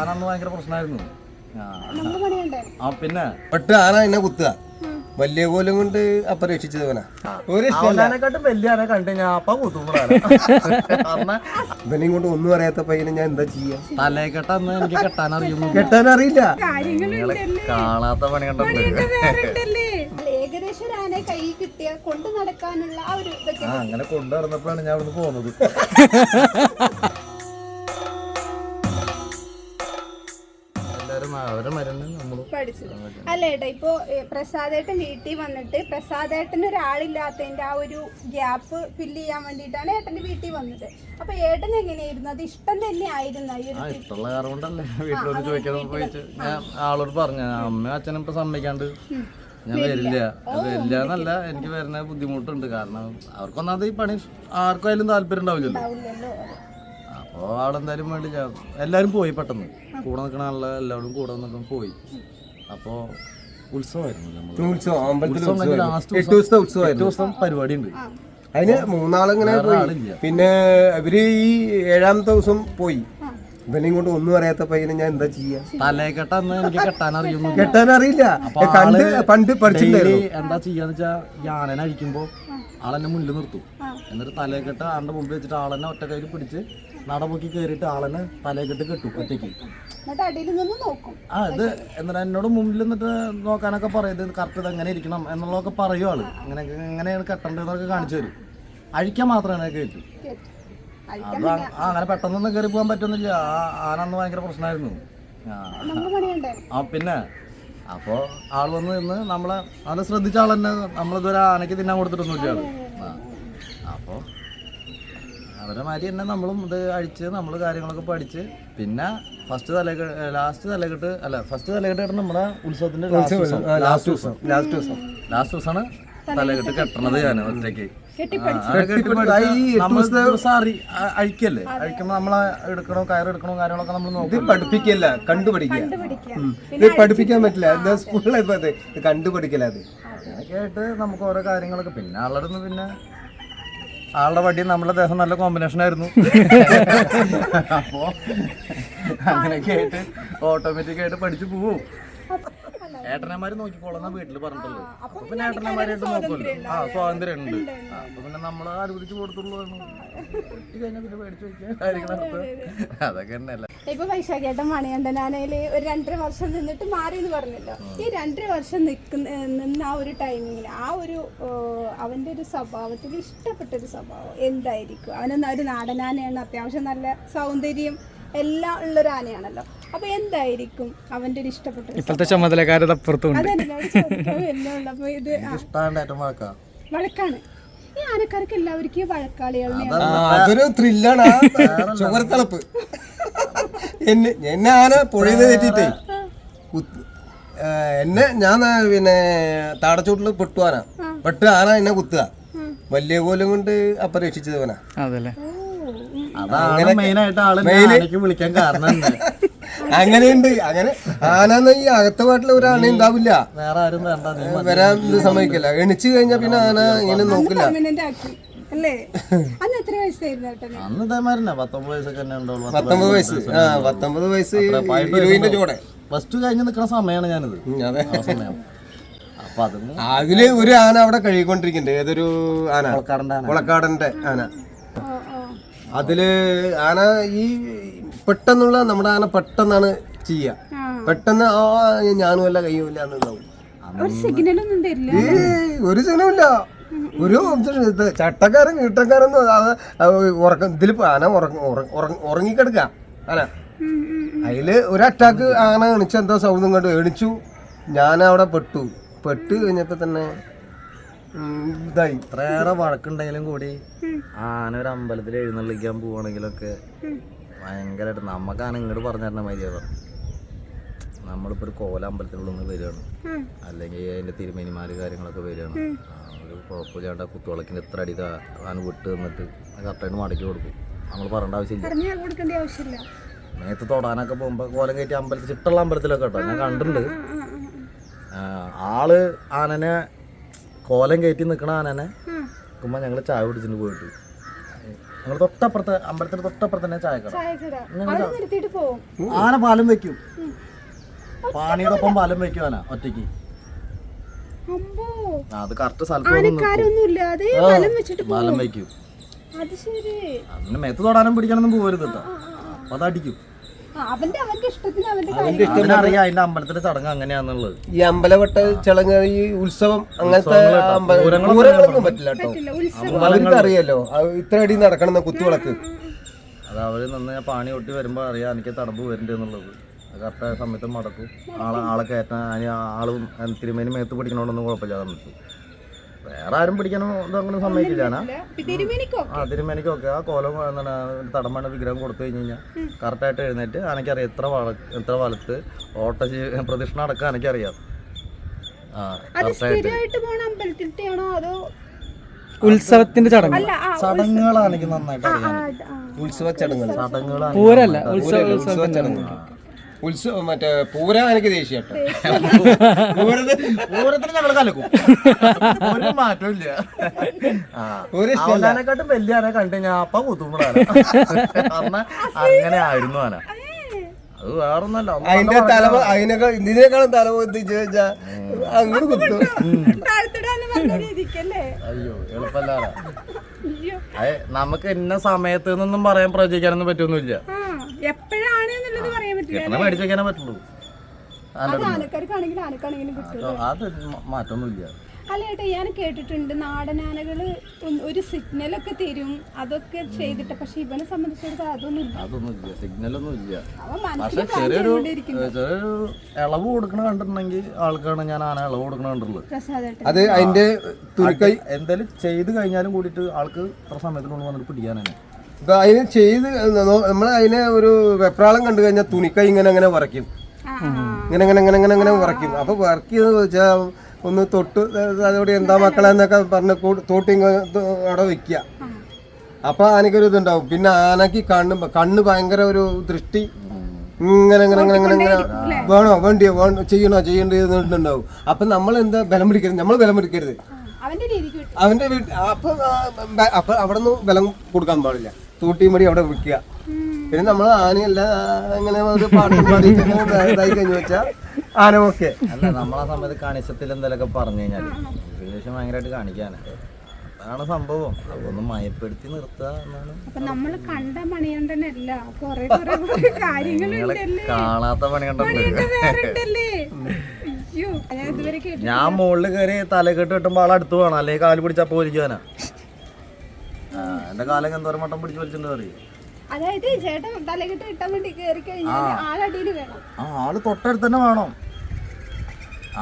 ആന അന്ന് ഭയങ്കര പ്രശ്നമായിരുന്നു. ആ. പിന്നെ പെട്ട് ആന എന്നെ കുത്തുക? വലിയ കോലം കൊണ്ട് അപ്പ ഒരു അവനാനെക്കാട്ടും വലിയ ആന കണ്ടു ഞാൻ അപ്പ കുത്തുമ്പോഴാണ് കൊണ്ട് ഒന്നും അറിയാത്ത പയ്യനെ ഞാൻ എന്താ ചെയ്യാ? തലേ കെട്ടാന്ന് എനിക്ക് കെട്ടാൻ അറിയുന്നു കെട്ടാൻ അറിയില്ല. കാണാത്ത പണി കണ്ടല്ലേ? ഏകദേശം ഒരു ആനയെ കൈ കിട്ടിയ കൊണ്ട് നടക്കാനുള്ള ആ ഒരു അങ്ങനെ കൊണ്ടു നടന്നപ്പോഴാണ് ഞാൻ അവിടുന്ന് പോകുന്നത് പഠിച്ചത്. അല്ല ഏട്ടാ ഇപ്പോ പ്രസാദേട്ടൻ വീട്ടിൽ വന്നിട്ട് പ്രസാദേട്ടന് ഒരാളില്ലാത്തതിന്റെ ആ ഒരു ഗ്യാപ്പ് ഫില്ല് ചെയ്യാൻ വേണ്ടിയിട്ടാണ് ഏട്ടന്റെ വീട്ടിൽ വന്നത്. അപ്പോൾ ഏട്ടൻ എങ്ങനെയായിരുന്നു? അത് ഇഷ്ടം തന്നെ ആയിരുന്നു ഈ ഒരു ഇഷ്ടമുള്ള കാരണം കൊണ്ടല്ലേ വീട്ടിലോട്ട് ചോദിക്കാൻ പോയിട്ട് ഞാൻ ആളോട് പറഞ്ഞു അമ്മയും അച്ഛനും ഇപ്പം സമ്മതിക്കാണ്ട് ഞാൻ വരില്ല. വരില്ല. എന്നല്ല എനിക്ക് വരുന്ന ബുദ്ധിമുട്ടുണ്ട്. കാരണം അവർക്കൊന്നാമത് ഈ പണി ആർക്കായാലും താല്പര്യം ഉണ്ടാവില്ലല്ലോ. അപ്പോൾ ആളെന്തായാലും വേണ്ടി എല്ലാവരും പോയി പെട്ടെന്ന്. കൂടെ നിൽക്കണ ആളെ എല്ലാവരും കൂടെ നിൽക്കുമ്പോൾ പോയി. അപ്പോൾ ഉത്സവമായിരുന്നു നമ്മൾ ഉത്സവം അമ്പലത്തിൽ ഉത്സവം ഉത്സവം ലാസ്റ്റ് എട്ട് ദിവസത്തെ ഉത്സവമായിരുന്നു. ദിവസം പരിപാടി ഉണ്ട് അതിന് മൂന്നാളിങ്ങനെ പോയി. പിന്നെ ഇവർ ഈ ഏഴാമത്തെ ദിവസം പോയി. ഇവനെയും കൊണ്ട് ഒന്നും അറിയാത്ത പയ്യനെ ഞാൻ എന്താ ചെയ്യാ? തലേക്കെട്ട എനിക്ക് കെട്ടാൻ അറിയുന്നു. കെട്ടാൻ അറിയില്ല. അപ്പൊ കണ്ട് ആൾ പണ്ട് പഠിച്ചിട്ടുണ്ടായിരുന്നു. എന്താ ചെയ്യാന്ന് വെച്ചാ ഞാനനെ അഴിക്കുമ്പോ ആളെന്നെ മുന്നിൽ നിർത്തും. എന്നിട്ട് തലേക്കെട്ട് ആളുടെ മുമ്പ് വെച്ചിട്ട് ആളെന്നെ ഒറ്റ കയ്യിൽ പിടിച്ച് നടപൊക്കി കയറിയിട്ട് ആളെന്നെ തലേക്കെട്ട് കെട്ടു ഒറ്റയ്ക്ക്. ആ ഇത് എന്നിട്ട് എന്നോട് മുമ്പിൽ നിന്നിട്ട് നോക്കാനൊക്കെ പറയും ഇത് കറക്റ്റ് ഇത് എങ്ങനെ ഇരിക്കണം എന്നുള്ളതൊക്കെ പറയും ആൾ. ഇങ്ങനെ എങ്ങനെയാണ് കെട്ടേണ്ടതെന്നൊക്കെ കാണിച്ചു തരും. അഴിക്കാൻ മാത്രമേ കയറ്റും കേട്ടു. അത് അങ്ങനെ പെട്ടെന്നൊന്നും കയറി പോകാൻ പറ്റുന്നില്ല. ആനന്ന് ഭയങ്കര പ്രശ്നമായിരുന്നു. ആ പിന്നെ അപ്പോൾ ആൾ വന്ന് നിന്ന് നമ്മളെ നല്ല ശ്രദ്ധിച്ച ആൾ തന്നെ നമ്മളിതുവരെ ആനയ്ക്ക് തിന്നാൻ കൊടുത്തിട്ടൊന്നുമില്ല ആൾ. അവരെ മാതിരി തന്നെ നമ്മളും ഇത് അഴിച്ച് നമ്മൾ കാര്യങ്ങളൊക്കെ പഠിച്ച് പിന്നെ ഫസ്റ്റ് തലകെട്ട് ലാസ്റ്റ് തലകെട്ട് അല്ല ഫസ്റ്റ് തലകെട്ട് നമ്മുടെ ഉത്സവത്തിന്റെ ലാസ്റ്റ് ദിവസം. ലാസ്റ്റ് ദിവസം. ലാസ്റ്റ് ദിവസം. ലാസ്റ്റ് ദിവസമാണ് തലകെട്ട് കെട്ടണത് ഞാൻ ഒറ്റയ്ക്ക്. അഴിക്കല്ലേ? അഴിക്കുമ്പോ നമ്മളെ എടുക്കണോ കയറെടുക്കണോ കാര്യങ്ങളൊക്കെ നമ്മൾ ഇത് നോക്കും പഠിപ്പിക്കല്ല കണ്ടുപഠിക്കുക. ഇത് പഠിപ്പിക്കാൻ പറ്റില്ല. സ്കൂളിലെ കണ്ടുപഠിക്കല അത്. അങ്ങനെയൊക്കെ ആയിട്ട് നമുക്ക് ഓരോ കാര്യങ്ങളൊക്കെ. പിന്നെ ആളടുന്ന് പിന്നെ ആളുടെ വടി നമ്മളെ ദേഹം നല്ല കോമ്പിനേഷൻ ആയിരുന്നു. അപ്പോ അങ്ങനെയൊക്കെ ആയിട്ട് ഓട്ടോമാറ്റിക് ആയിട്ട് പഠിച്ചു പോവും. ഏട്ടനമാര് നോക്കിക്കോളാം വീട്ടിൽ പറഞ്ഞിട്ടുള്ളൂ അപ്പൊ പിന്നെ ഏട്ടനമാരായിട്ട് നോക്കുമല്ലോ. ആ സ്വാതന്ത്ര്യം ഉണ്ട് അപ്പൊ പിന്നെ നമ്മൾ അനുവദിച്ചു കൊടുത്തുള്ളൂ കഴിഞ്ഞാൽ പിന്നെ മേടിച്ചു വെക്കുക കാര്യങ്ങളൊക്കെ. അതൊക്കെ ഇപ്പൊ വൈശാഖേട്ടൻ മണികണ്ഠനാനയിൽ ഒരു രണ്ടര വർഷം നിന്നിട്ട് മാറി എന്ന് പറഞ്ഞല്ലോ ഈ രണ്ടര വർഷം നിൽക്കുന്ന നിന്ന ആ ഒരു ടൈമിങ്ങിൽ ആ ഒരു അവന്റെ ഒരു സ്വഭാവത്തിൽ ഇഷ്ടപ്പെട്ട ഒരു സ്വഭാവം എന്തായിരിക്കും? അവനെന്ന ഒരു നാടനാനയാണ് അത്യാവശ്യം നല്ല സൗന്ദര്യം എല്ലാം ഉള്ളൊരു ആനയാണല്ലോ. അപ്പൊ എന്തായിരിക്കും അവന്റെ ഒരു ഇഷ്ടപ്പെട്ട ഇപ്പോഴത്തെ ചുമതലക്കാരത് അപ്പുറത്തും സ്വഭാവം? അതെന്നോട് ചോദിക്കാൻ വരുന്നുള്ളൂ അപ്പൊ ഇത് ആ, ഏറ്റവും വഴക്കാം. വഴക്കാണ്. ഈ ആനക്കാർക്ക് എല്ലാവർക്കും ഈ അതൊരു ത്രില്ലാണ് ചോരത്തളപ്പ് എന്നെ എന്നെ ആന പുഴയിൽ തെറ്റിട്ടേ കുത്ത്- ആ, എന്നെ ഞാൻ ആ, പിന്നെ താടച്ചോട്ടിൽ പെട്ടു ആന. പെട്ട് ആന എന്നെ കുത്തുക. വലിയ കോലം കൊണ്ട് അപ്പ രക്ഷിച്ചതവനാ അതല്ലേ? അതാണ് മെയിൻ ആയിട്ട് ആൾ എനിക്ക് വിളിക്കാൻ കാരണം അങ്ങനെയുണ്ട്. അങ്ങനെ ആന ഈ അകത്തെ പാട്ടിൽ ഒരു ആന ഉണ്ടാവില്ല. വേറെ ആരും വേണ്ട വരാൻ സമ്മതിക്കില്ല. എണിച്ചു കഴിഞ്ഞാൽ പിന്നെ ആന ഇങ്ങനെ നോക്കില്ല. അല്ലേ? അന്ന് പത്തൊമ്പത് വയസ്സൊക്കെ തന്നെ ഉണ്ടാവുള്ളൂ പത്ത് പത്തൊമ്പത് വയസ്സ്. ആ പത്തൊമ്പത് വയസ്സ് ഇരുപതിന്റെ ചോടെ പ്ലസ് ടു കഴിഞ്ഞ് നിൽക്കുന്ന സമയമാണ് ഞാനിത്. ഉം, അതെ. ആ സമയം. അതിൽ ഒരു ആന അവിടെ കഴുകിക്കൊണ്ടിരിക്കുന്നുണ്ട്. ഏതൊരു ആന? കുളക്കാടന്റെ ആന. അതിൽ ആന ഈ പെട്ടെന്നുള്ള നമ്മുടെ ആന പെട്ടെന്നാണ് ചെയ്യുക. പെട്ടെന്ന് ആ ഞാനും അല്ല കയ്യും ഇല്ല എന്നുണ്ടാവും ഒരു സിഗ്നലൊന്നും തരില്ല. ഒരു ജനമില്ല ഒരു ചട്ടക്കാരൻ അത് ഉറക്കം. ഇതിൽ ആന ഉറങ്ങിക്കെടുക്ക ഉറങ്ങ- ഉറങ്ങ- ഉറങ്ങിക്കിടക്ക. ആന. അതിൽ ഒരു അറ്റാക്ക് ആന എണിച്ചു എന്തോ സൗദം കണ്ടു എണിച്ചു. ഞാൻ അവിടെ പെട്ടു. പെട്ട് കഴിഞ്ഞപ്പോ തന്നെ ഇതായി. ഇത്രയേറെ വഴക്കുണ്ടെങ്കിലും കൂടി ആന ഒരു അമ്പലത്തിൽ എഴുന്നള്ളിക്കാൻ പോവാണെങ്കിലൊക്കെ ഭയങ്കരമായിട്ട് നമുക്കാണ് ഇങ്ങോട്ട് പറഞ്ഞു തരണ മര്യാദ നമ്മളിപ്പോൾ ഒരു കോല അമ്പലത്തിനുള്ളിൽ നിന്ന് വരികയാണ്. അല്ലെങ്കിൽ അതിന്റെ തിരുമേനിമാര് കാര്യങ്ങളൊക്കെ വരികയാണ്. ഒരു കുഴപ്പമില്ലാണ്ട് കുത്തുവിളക്കിന്റെ എത്ര അടി ആന വിട്ട് നിന്നിട്ട് കറക്റ്റായിട്ട് മടക്കി കൊടുക്കും. നമ്മൾ പറയേണ്ട ആവശ്യമില്ല. നേരത്തെ മേത്ത് തൊടാനൊക്കെ പോകുമ്പോൾ കോലം കയറ്റി അമ്പലത്തിൽ ചിട്ടുള്ള അമ്പലത്തിലൊക്കെ കേട്ടോ. ഞാൻ കണ്ടിട്ടുണ്ട്. ആൾ ആനനെ കോലം കയറ്റി നിൽക്കണ ആനനെ ആ. നിൽക്കുമ്പോൾ ഞങ്ങൾ ചായ കുടിച്ചിട്ട് പോയിട്ട്. ഞങ്ങൾ തൊട്ടപ്പുറത്തെ അമ്പലത്തിന്റെ തൊട്ടപ്പുറത്ത് തന്നെ ചായക്കട. ആന പാലും വെക്കും. പാണിയുടെ ഒപ്പം പാലം വെക്കും ആന ഒറ്റയ്ക്ക്. അത് കറക്റ്റ് സ്ഥലത്ത് പാലം വെക്കും. അങ്ങനെ മേത്ത് തൊടാനും പിടിക്കാനൊന്നും പോകരുത് കേട്ടോ അപ്പൊ അതടിക്കും. അവന്റെ അവന്റെ ഇഷ്ടത്തിന് അവന്റെ കാര്യം അതിനറിയാം അതിന്റെ അമ്പലത്തിന്റെ ചടങ്ങ് അങ്ങനെയാന്നുള്ളത്. ഈ അമ്പലവട്ട ചടങ്ങ് ഈ ഉത്സവം അങ്ങനത്തെ കേട്ടോ. അമ്പ- പൂരങ്ങളൊന്നും പൂരങ്ങളൊന്നും പറ്റില്ല കേട്ടോ. പറ്റില്ല. ഉത്സവം അവർക്ക് അറിയാലോ? അത് ഇത്ര അടി നടക്കണം കുത്തുവിളക്ക് അത് അവർ നിന്ന് ഞാൻ പാണി ഒട്ടി വരുമ്പോ അറിയാം എനിക്ക് തടമ്പ് വരുന്നുണ്ട് എന്നുള്ളത്. കറക്റ്റായ സമയത്ത് മടക്കും. ആളെ ആളെ കയറ്റാൻ അതിന് ആളും തിരുമേനി മേത്ത് പിടിക്കണോണ്ടൊന്നും കുഴപ്പമില്ല നമുക്ക് വേറെ ആരും പിടിക്കാനോ ഇതങ്ങനെ സമ്മതിക്കില്ല ഞാനാ തിരുമേനിക്കോ ആ തിരുമേനിക്കൊക്കെ. ആ കോലം എന്താണ് തടമണ വിഗ്രഹം കൊടുത്തു കഴിഞ്ഞ് കഴിഞ്ഞാൽ കറക്റ്റായിട്ട് എഴുന്നേറ്റ് എനിക്കറിയാം എത്ര വള എത്ര വലത്ത് ഓട്ട പ്രദക്ഷിണ പ്രദക്ഷിണം അടക്കം എനിക്കറിയാം ആ കറക്റ്റായിട്ട്. ഉത്സവത്തിന്റെ ചടങ്ങ്. ചടങ്ങുകളാണ് എനിക്ക് നന്നായിട്ട് അറിയാം ഉത്സവ ചടങ്ങുകൾ. ചടങ്ങുകളാണ് പൂരല്ല ഉത്സവ പൂരല്ല, ഉത്സവ മറ്റേ പൂര എനിക്ക് ദേഷ്യം പൂരത്തിന് ഞങ്ങൾ കലക്കും. ഒരു ഇഷ്ടമല്ല. അവനാനെക്കാട്ടും വലിയ ആനെ കണ്ടു ഞാൻ അപ്പ കുത്തുമ്പോഴാണ് അങ്ങനെ ആയിരുന്നു ആന അത് വേറൊന്നല്ല അതിന്റെ തല അതിനേക്കാൾ ഇതിനേക്കാളും തല പോയി ചോദിച്ചാ അങ്ങനെ കുത്തും. അയ്യോ അതെ നമുക്ക് ഇന്ന സമയത്ത് നിന്നും പറയാൻ പ്രവചിക്കാനൊന്നും പറ്റൊന്നുമില്ല. എപ്പോഴാണ് കിട്ടണ മേടിച്ച് വെക്കാനേ പറ്റുള്ളൂ. അത് ആനക്കാണെങ്കിലും അത് മാറ്റൊന്നുമില്ല. അല്ല ഏട്ടാ ഞാൻ കേട്ടിട്ടുണ്ട് നാടനാനകൾ ഒരു സിഗ്നൽ ഒക്കെ തരും. അതൊക്കെ ചെയ്തിട്ട് പക്ഷെ ഇവനെ സംബന്ധിച്ചിടത്തോളം അതൊന്നും ഇല്ല. സിഗ്നൽ ഇല്ല. പക്ഷെ ചെറിയൊരു ചെയ്തുകൊണ്ടിരിക്കുന്നു. ചെറിയൊരു ഇളവ് കൊടുക്കണ കണ്ടിട്ടുണ്ടെങ്കിൽ ആൾക്കാണ് ഞാൻ ആന ഇളവ് കൊടുക്കണ കണ്ടുള്ളത് പ്രസാദേട്ടൻ അത് അതിന്റെ തുണിക്കൈ എന്തായാലും ചെയ്ത് കഴിഞ്ഞാലും കൂടിയിട്ട് ആൾക്ക് ഇത്ര സമയത്തിനുള്ളിൽ വന്നിട്ട് പിടിക്കാനാണ് ഇപ്പൊ അതിന് ചെയ്ത് നമ്മൾ അതിനെ ഒരു വെപ്രാളം കണ്ടു കഴിഞ്ഞാൽ തുണിക്കൈ ഇങ്ങനെ അങ്ങനെ വറയ്ക്കും. ഇങ്ങനെ ഇങ്ങനെ ഇങ്ങനെ ഇങ്ങനെ ഇങ്ങനെ വറയ്ക്കും അപ്പൊ വർക്ക് ചെയ്തെന്ന് വെച്ചാൽ ഒന്ന് തൊട്ട് അതോടെ എന്താ മക്കളെ എന്നൊക്കെ പറഞ്ഞ് തോട്ടി അവിടെ വെക്കുക അപ്പൊ ആനക്കൊരു ഇതുണ്ടാവും. പിന്നെ ആനക്ക് കണ്ണ് കണ്ണ് ഭയങ്കര ഒരു ദൃഷ്ടി. ഇങ്ങനെ ഇങ്ങനെ ഇങ്ങനെ ഇങ്ങനെ ഇങ്ങനെ വേണോ? വേണ്ടിയോ? വേണോ ചെയ്യണോ? ചെയ്യണ്ടിണ്ടാവും അപ്പൊ നമ്മൾ എന്താ ബലം പിടിക്കരുത്? നമ്മൾ ബലം പിടിക്കരുത്. അവന്റെ വീട്ടിൽ അപ്പൊ അപ്പൊ അവിടെ നിന്ന് ബലം കൊടുക്കാൻ പാടില്ല. തൂട്ടിയും മടി അവിടെ വിൽക്കുക പിന്നെ നമ്മൾ ആനയല്ല ഇങ്ങനെ ഒരു പാട്ട് പാടി ഇതായി കഴിഞ്ഞു വെച്ചാൽ ആന ഓക്കെ. അല്ല നമ്മളാ സമയത്ത് കണിശത്തിൽ എന്തെങ്കിലുമൊക്കെ പറഞ്ഞു കഴിഞ്ഞാൽ ഏകദേശം ഭയങ്കരമായിട്ട് കാണിക്കാനാണ് അതാണ് സംഭവം. ഒന്ന് മയപ്പെടുത്തി നിർത്തുക എന്നാണ്. കണ്ട കാര്യങ്ങളുണ്ടല്ലേ? കാണാത്ത ഞാൻ മുകളിൽ കയറി തലക്കെട്ട് കിട്ടുമ്പോൾ ആൾ അടുത്ത് വേണം. അല്ലെങ്കിൽ കാൽ പിടിച്ചാൽ പോലിക്കാനാ എന്റെ കാലം എന്തോരം മട്ടം പിടിച്ച് വലിച്ചിട്ടുണ്ടെന്ന് അറിയോ? അതായത് ചേട്ടൻ തലകെട്ട് കിട്ടാൻ വേണ്ടി കയറി കഴിഞ്ഞാൽ ആളടിയിൽ വേണം. ആ ആൾ തൊട്ടടുത്ത് തന്നെ വേണം.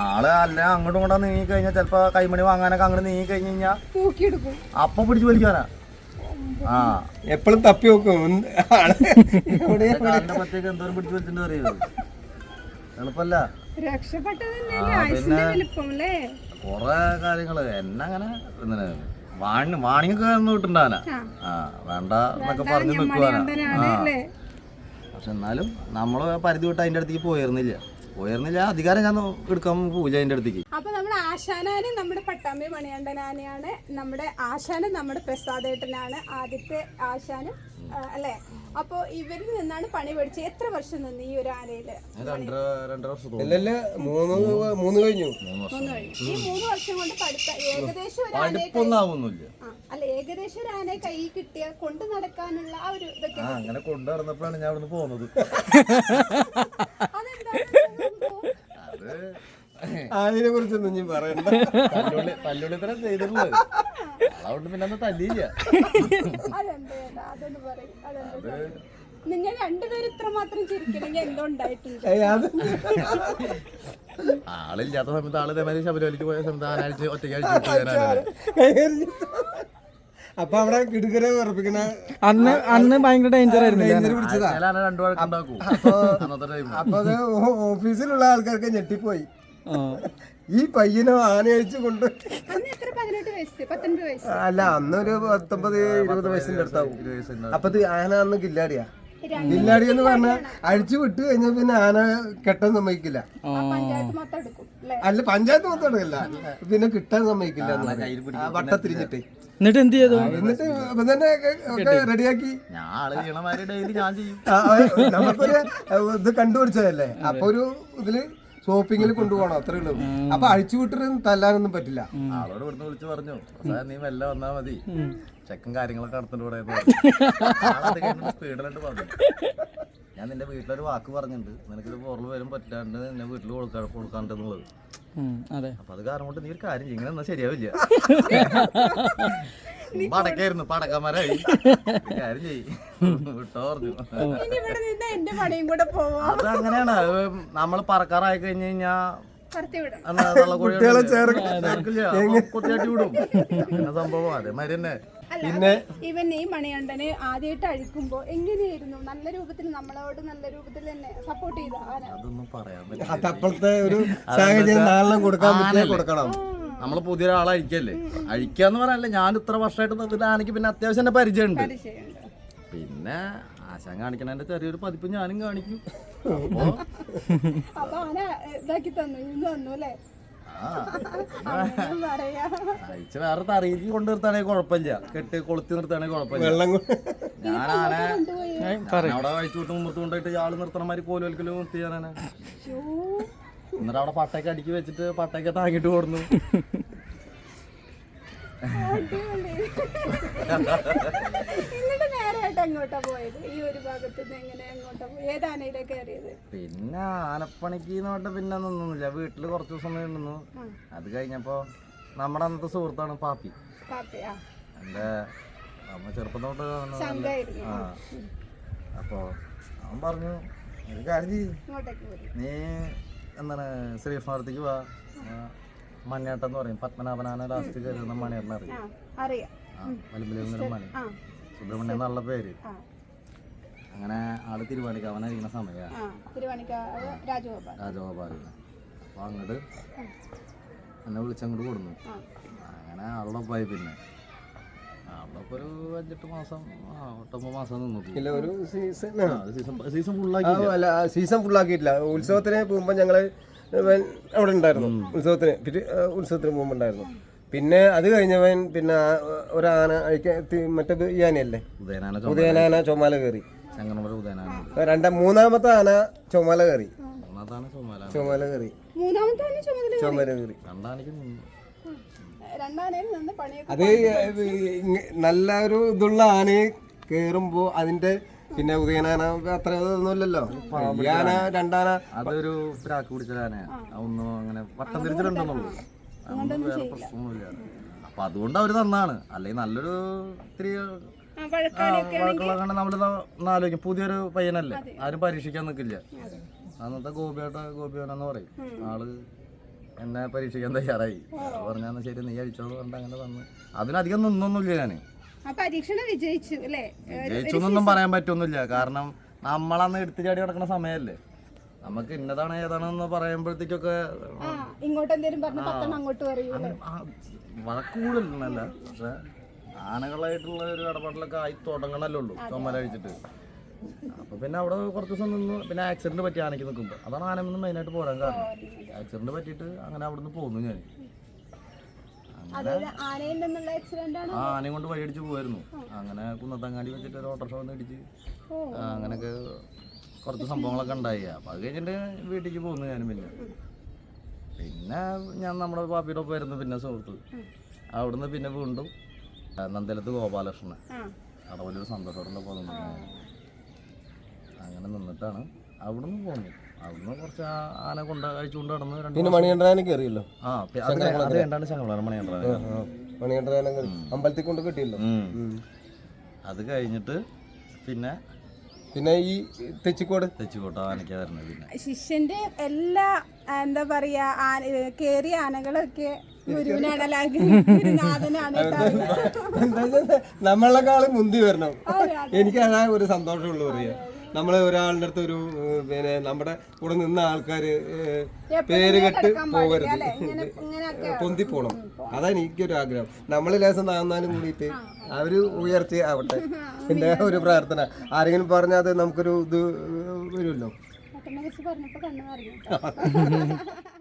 ആൾ അല്ല അങ്ങോട്ടും ഇങ്ങോട്ടും നീങ്ങി കഴിഞ്ഞാൽ ചിലപ്പോ കൈമണി വാങ്ങാനൊക്കെ അങ്ങോട്ട് നീങ്ങി കഴിഞ്ഞ് കഴിഞ്ഞാ തൂക്കിയെടുക്കും. അപ്പൊ പിടിച്ച് വലിക്കാനാ. ആ. എപ്പോഴും തപ്പി നോക്കും. എന്ത് പത്തേക്ക് എന്തോരം പിടിച്ച് വലിച്ചിട്ടുണ്ട് അറിയോ? എളുപ്പല്ല. രക്ഷപ്പെട്ടത് കൊറേ കാര്യങ്ങൾ. എന്നെ അങ്ങനെ വാണി വാണിങ്ങൊക്കെ ഒന്നും ആ. ആ വേണ്ട എന്നൊക്കെ പറഞ്ഞു നിൽക്കുവാനാ പക്ഷെ എന്നാലും നമ്മൾ പരിധി വിട്ട് അതിന്റെ അടുത്തേക്ക് പോയിരുന്നില്ല. പോയിരുന്നില്ല. അധികാരം ഞാൻ എടുക്കാൻ പൂജ അതിന്റെ അടുത്തേക്ക്. അപ്പൊ നമ്മുടെ ആശാനാനും നമ്മുടെ പട്ടാമ്പി മണിയണ്ടനാനെയാണ് നമ്മുടെ ആശാന് നമ്മുടെ പ്രസാദേട്ടനാണ് ആദ്യത്തെ ആശാനും ആ, അല്ലേ? അപ്പൊ ഇവരിൽ നിന്നാണ് പണി പഠിച്ചത് എത്ര വർഷം നിന്ന് ഈ ഒരു ആനയിൽ? രണ്ടര രണ്ടര വർഷം മൂന്ന് മൂന്ന് കഴിഞ്ഞു. മൂന്ന് കഴിഞ്ഞു. ഈ മൂന്ന് വർഷം കൊണ്ട് പഠിച്ച ഏകദേശം ഒരു ആനയെ അടുപ്പൊന്നും ആവുന്നില്ല ആ, അല്ല ഏകദേശം ഒരു ആനയെ കൈ കിട്ടിയ കൊണ്ട് നടക്കാനുള്ള ആ ഒരു ഇതൊക്കെ ആ അങ്ങനെ കൊണ്ടു നടന്നപ്പോഴാണ് ഞാൻ അവിടുന്ന് പോകുന്നത് അത് അതിനെ കുറിച്ചൊന്നും ഞാൻ പറയണ്ട. തല്ലുള്ളി തല്ലുള്ളി തന്നെ ചെയ്തിട്ടുള്ളത് അതുകൊണ്ട് പിന്നെ അന്ന് തല്ലിയില്ല? നിങ്ങൾ രണ്ടുപേരും ഇത്ര മാത്രം എന്തോ ഉണ്ടായിട്ടുണ്ട്. ആളില്ലാത്ത സമയത്ത് ആൾ ഇതേമാതിരി ശബരിമലയ്ക്ക് പോയ സമയത്ത് ആനാഴ്ച ഒറ്റയ്ക്ക് അപ്പൊ അവിടെ കിടുക്കരെ ഉറപ്പിക്കണ അന്ന് അന്ന് ഭയങ്കര ഡേഞ്ചർ ആയിരുന്നു അപ്പൊ അത് ഓഫീസിലുള്ള ആൾക്കാർക്ക് ഞെട്ടിപ്പോയി. ഈ പയ്യനെ ആനയഴിച്ച് കൊണ്ട് അന്ന് എത്ര? പതിനെട്ട് വയസ്സ് പത്തൊൻപത് വയസ്സ്. അല്ല അന്നൊരു പത്തൊമ്പത് ഇരുപത് വയസ്സിന്റെ അടുത്താവും. അപ്പൊ ഇത് ആന അന്ന് കില്ലാടിയാ കില്ലാടി എന്ന് പറഞ്ഞാൽ അഴിച്ചു വിട്ട് കഴിഞ്ഞാൽ പിന്നെ ആന കെട്ടാൻ സമ്മതിക്കില്ല. അല്ല? പഞ്ചായത്ത് മൊത്തം എടുക്കില്ല. പിന്നെ കിട്ടാൻ സമ്മതിക്കില്ല വട്ടത്തിരിഞ്ഞിട്ട് എന്നിട്ട് എന്ത് ചെയ്തു? എന്നിട്ട് ഇവൻ തന്നെ ഒക്കെ- റെഡിയാക്കി. ഞാൻ ആൾ ഡെയിലി ഞാൻ ചെയ്യും. ആ, ആ, നമുക്കൊരു ഇത് കണ്ടുപിടിച്ചതല്ലേ അപ്പൊ ഒരു ഇതിൽ ഷോപ്പിങ്ങിൽ കൊണ്ടുപോകണം അത്രേ ഉള്ളൂ. അപ്പൊ അഴിച്ചു വിട്ടിട്ട് തല്ലാനൊന്നും പറ്റില്ല. ആളോട് ഇവിടുന്ന് വിളിച്ച് പറഞ്ഞു "പ്രസാദ്, നീ മെല്ലെ വന്നാ മതി. ചെക്കൻ കാര്യങ്ങളൊക്കെ നടത്തിട്ട് ഇവിടെ സ്പീഡിലായിട്ട് പറഞ്ഞു. ഞാൻ നിന്റെ വീട്ടിലൊരു വാക്ക് പറഞ്ഞിട്ടുണ്ട്. നിനക്കൊരു പുറത്ത് വരും പറ്റാണ്ട് നിന്നെ വീട്ടിൽ കൊടുക്കാൻ കൊടുക്കാണ്ടെന്നുള്ളത് അതെ. അപ്പൊ അത് കാരണം കൊണ്ട് നീ ഒരു കാര്യം ഇങ്ങനെ എന്നാ ശരിയാവില്ല. പടക്കായിരുന്നു പടക്കന്മാരായി കാര്യം ചെയ്യും. വിട്ടോ പറഞ്ഞു. ഇനി ഇവിടെ നിന്ന് എന്റെ പണിയും കൂടെ പോവാ. അത് അങ്ങനെയാണ് നമ്മൾ പറക്കാറായി കഴിഞ്ഞ് കഴിഞ്ഞാ കുട്ടികളെ വിടും അന്ന് തള്ളക്കോഴികളെ ചേർക്കില്ല. കുത്തിയാട്ടി വിടും. സംഭവം. അതേമാതിരി തന്നെ. പിന്നെ ഇവൻ ഈ മണികണ്ഠന് ആദ്യമായിട്ട് അഴിക്കുമ്പോ എങ്ങനെയായിരുന്നു? നല്ല രൂപത്തിൽ നമ്മളോട് നല്ല രൂപത്തിൽ തന്നെ സപ്പോർട്ട് ചെയ്ത അതപ്പോഴത്തെ അതൊന്നും പറയാൻ പറ്റില്ല. അത് അപ്പോഴത്തെ ഒരു സാഹചര്യം നാളെ കൊടുക്കാൻ പറ്റിയ കൊടുക്കണം. നമ്മൾ പുതിയ ഒരാളെ അഴിക്കല്ലേ? അഴിക്കാന്ന് പറയാനല്ലേ ഞാൻ ഇത്ര വർഷമായിട്ട് നിന്നിട്ട് ആനയ്ക്ക് പിന്നെ അത്യാവശ്യം എന്നെ പരിചയമുണ്ട്. പിന്നെ ആശാൻ കാണിക്കണതിന്റെ ചെറിയൊരു പതിപ്പ് ഞാനും കാണിക്കും. അപ്പോ ഇതാക്കി തന്നു ഇന്ന് തന്നു അല്ലേ? അഴിച്ച് വേറെ തറയിലേക്ക് കൊണ്ടു നിർത്താണെങ്കിൽ കുഴപ്പമില്ല. കെട്ടി കൊളുത്തി നിർത്താണെങ്കിൽ കുഴപ്പമില്ല. വെള്ളം അവിടെ അഴിച്ചു വിട്ട് മുമ്പത്ത് കൊണ്ടുപോയിട്ട് ആൾ നിർത്തണ മാതിരി കോലുവൽക്കലും നിർത്തി ഞാൻ എന്നിട്ട് അവിടെ പട്ടയൊക്കെ അടുക്കി വെച്ചിട്ട് പട്ടയൊക്കെ താങ്ങിട്ട് കൊടുന്നു അടിപൊളി. എങ്ങോട്ടാ പോയത്? ഈ ഒരു ഭാഗത്ത് നിന്ന് എങ്ങനെ എങ്ങോട്ടാ പോയി ഏത് ആനയിലെ കയറിയത്? പിന്നെ ആനപ്പണിക്ക് എന്ന് പിന്നെ നിന്നില്ല വീട്ടിൽ കുറച്ച് ദിവസം നിന്നു. അത് കഴിഞ്ഞപ്പോ നമ്മുടെ അന്നത്തെ സുഹൃത്താണ് പാപ്പി. പാപ്പിയാ എന്റെ അമ്മ നമ്മ ചെറുപ്പം തൊട്ട് ആ. അപ്പോൾ അവൻ പറഞ്ഞു ഒരു കാര്യം ചെയ്യ്. നീ എന്താണ് ശ്രീകൃഷ്ണടത്തേക്ക് വാ. മണ്ണേട്ടെന്ന് മണിയേട്ടൻ എന്ന് പറയും. പത്മനാഭനാണ് ലാസ്റ്റ് കയറുന്ന മണിയേട്ടൻ അറിയും. അറിയാം. വലിയ മണി. സുബ്രഹ്മണ്യം എന്നുള്ള പേര്. അങ്ങനെ ആൾ തിരുവാണിക്കാവനായിരിക്കുന്ന സമയമാണ് സമയ തിരുവണിക്കാവ് രാജഗോപാൽ. രാജഗോപാലൻ അപ്പോൾ അങ്ങോട്ട് എന്നെ വിളിച്ചങ്ങോട്ട് കൊടുന്നു. അങ്ങനെ ആളുടെ പോയി പിന്നെ. അവിടെ ഇപ്പോൾ ഒരു അഞ്ചെട്ട് മാസം ആ എട്ടൊമ്പത് മാസം നിന്നു ഇല്ല ഒരു സീസൺ സീസൺ സീസൺ ഫുള്ളാക്കി അല്ല സീസൺ ഫുള്ളാക്കിയിട്ടില്ല ഉത്സവത്തിന് പോകുമ്പോൾ ഞങ്ങൾ അവിടെ ഉണ്ടായിരുന്നു. ഉത്സവത്തിന് പിന്നെ ഉത്സവത്തിന് പോകുമ്പോൾ ഉണ്ടായിരുന്നു. പിന്നെ അത് കഴിഞ്ഞവൻ പിന്നെ ഒരാന ഒരു ആന അഴിക്കാൻ തി- മറ്റേ ഇത് ഈ ആനയല്ലേ? ഉദയനാന ഉദയനാന ചുമല കയറി. രണ്ട ഉദയനാന. രണ്ടാം മൂന്നാമത്തെ ആന ചുമല കയറി. ചുമല കയറി. ആന ചുമല കയറി? അത് നല്ല ഒരു ഇതുള്ള ആനയെ കേറുമ്പോ അതിന്റെ പിന്നെ ഉദയനാന അത്ര ഇതൊന്നുമില്ലല്ലോ. ഈ ആന രണ്ടാന അതൊരു പ്രാക്ക് പിടിച്ച ഒന്നും അങ്ങനെ വട്ടം തിരിച്ചിട്ടുണ്ടെന്നുള്ളൂ. ചെയ്യില്ല. പ്രശ്നമൊന്നുമില്ല. അപ്പൊ അതുകൊണ്ട് അവർ തന്നാണ്. അല്ലെങ്കിൽ നല്ലൊരു ഇത്തിരി വഴക്കുള്ള നമ്മളിത് ആലോചിക്കും. പുതിയൊരു പയ്യനല്ലേ? ആരും പരീക്ഷിക്കാൻ നിൽക്കില്ല അന്നത്തെ ഗോപിയേട്ട ഗോപിയോനെന്ന് പറയും. ആൾ എന്നെ പരീക്ഷിക്കാൻ തയ്യാറായി. പറഞ്ഞാൽ ശരി നീ അടിച്ചോന്ന് പറഞ്ഞിട്ട് അങ്ങനെ തന്നു. അതിനധികം നിന്നൊന്നുമില്ല ഞാൻ. പരീക്ഷണം വിജയിച്ചു അല്ലേ? ജയിച്ചു എന്നൊന്നും പറയാൻ പറ്റൊന്നുമില്ല. കാരണം നമ്മളന്ന് എടുത്തു ചാടി നടക്കുന്ന സമയമല്ലേ നമുക്ക് ഇന്നതാണ് ഏതാണെന്ന് പറയുമ്പോഴത്തേക്കൊക്കെ ഇങ്ങോട്ട് എന്തേലും പറഞ്ഞ പത്തെണ്ണം അങ്ങോട്ട് പറയൂലേ പക്ഷെ ആനകളായിട്ടുള്ള ഒരു ഇടപാടിലൊക്കെ ആയി തുടങ്ങണല്ലോ ഉള്ളൂ ചുമല കഴിച്ചിട്ട് അപ്പൊ പിന്നെ അവിടെ കുറച്ച് ദിവസം നിന്ന് പിന്നെ ആക്സിഡന്റ് പറ്റി ആനയ്ക്ക് നിൽക്കുമ്പോ. അതാണ് ആന മെയിൻ ആയിട്ട് പോരാൻ കാരണം. ആക്സിഡന്റ് പറ്റിയിട്ട് അങ്ങനെ അവിടെ നിന്ന് പോന്നു ഞാൻ. ആനയും കൊണ്ട് വഴിയടിച്ച് പോയിരുന്നു അങ്ങനെ കുന്നത്തങ്ങാടി വെച്ചിട്ട് ഒരു ഓട്ടോറിക്ഷ വന്ന് ഇടിച്ച്. അങ്ങനെയൊക്കെ കുറച്ച് സംഭവങ്ങളൊക്കെ ഉണ്ടായി. അപ്പൊ അത് കഴിഞ്ഞിട്ട് വീട്ടിലേക്ക് പോകുന്നു ഞാനും പിന്നെ. പിന്നെ ഞാൻ നമ്മുടെ പാപ്പിയുടെ ഒപ്പം ആയിരുന്നു പിന്നെ സുഹൃത്ത്. അവിടുന്ന് പിന്നെ വീണ്ടും നന്ദലത്ത് ഗോപാലകൃഷ്ണൻ. അവിടെ വലിയൊരു സന്തോഷത്തോടെ പോകുന്നു അങ്ങനെ നിന്നിട്ടാണ് അവിടുന്ന് പോകുന്നു അവിടുന്ന് കുറച്ച് ആന കൊണ്ട് അഴിച്ചുകൊണ്ട് നടന്ന് പിന്നെ മണികണ്ഠനാന കയറിയല്ലോ? ആ പി- അത് കണ്ടാണ് ശങ്കളാണ് അമ്പലത്തിൽ കൊണ്ട് കിട്ടിയല്ലോ? അത് കഴിഞ്ഞിട്ട് പിന്നെ പിന്നെ ഈ തെച്ചിക്കോട്? തെച്ചിക്കോട്ട ആനയ്ക്ക് തരുന്നത് പിന്നെ. ശിഷ്യന്റെ എല്ലാ എന്താ പറയാ ആന കേറിയ ആനകളൊക്കെ ഗുരുനാഥനാണ് എന്താ വെച്ചാ നമ്മളെക്കാളും മുന്തി വരണം. എനിക്ക് അതാ. ഒരു സന്തോഷമുള്ളൂ പറയാ നമ്മൾ ഒരാളുടെ അടുത്ത് ഒരു പിന്നെ നമ്മുടെ കൂടെ നിന്ന ആൾക്കാര് പേര് കെട്ട് പോകരുത്. പൊന്തിപ്പോണം. പൊന്തി പോണം അതാണ് എനിക്കൊരു ആഗ്രഹം. നമ്മൾ ലേസം താന്നാലും കൂടിയിട്ട് അവർ ഉയർച്ച ആവട്ടെ. പിന്നെ ഒരു പ്രാർത്ഥന. ആരെങ്കിലും പറഞ്ഞാൽ അത് നമുക്കൊരു ഇത് വരുമല്ലോ. പറഞ്ഞപ്പോ കണ്ണു പറഞ്ഞു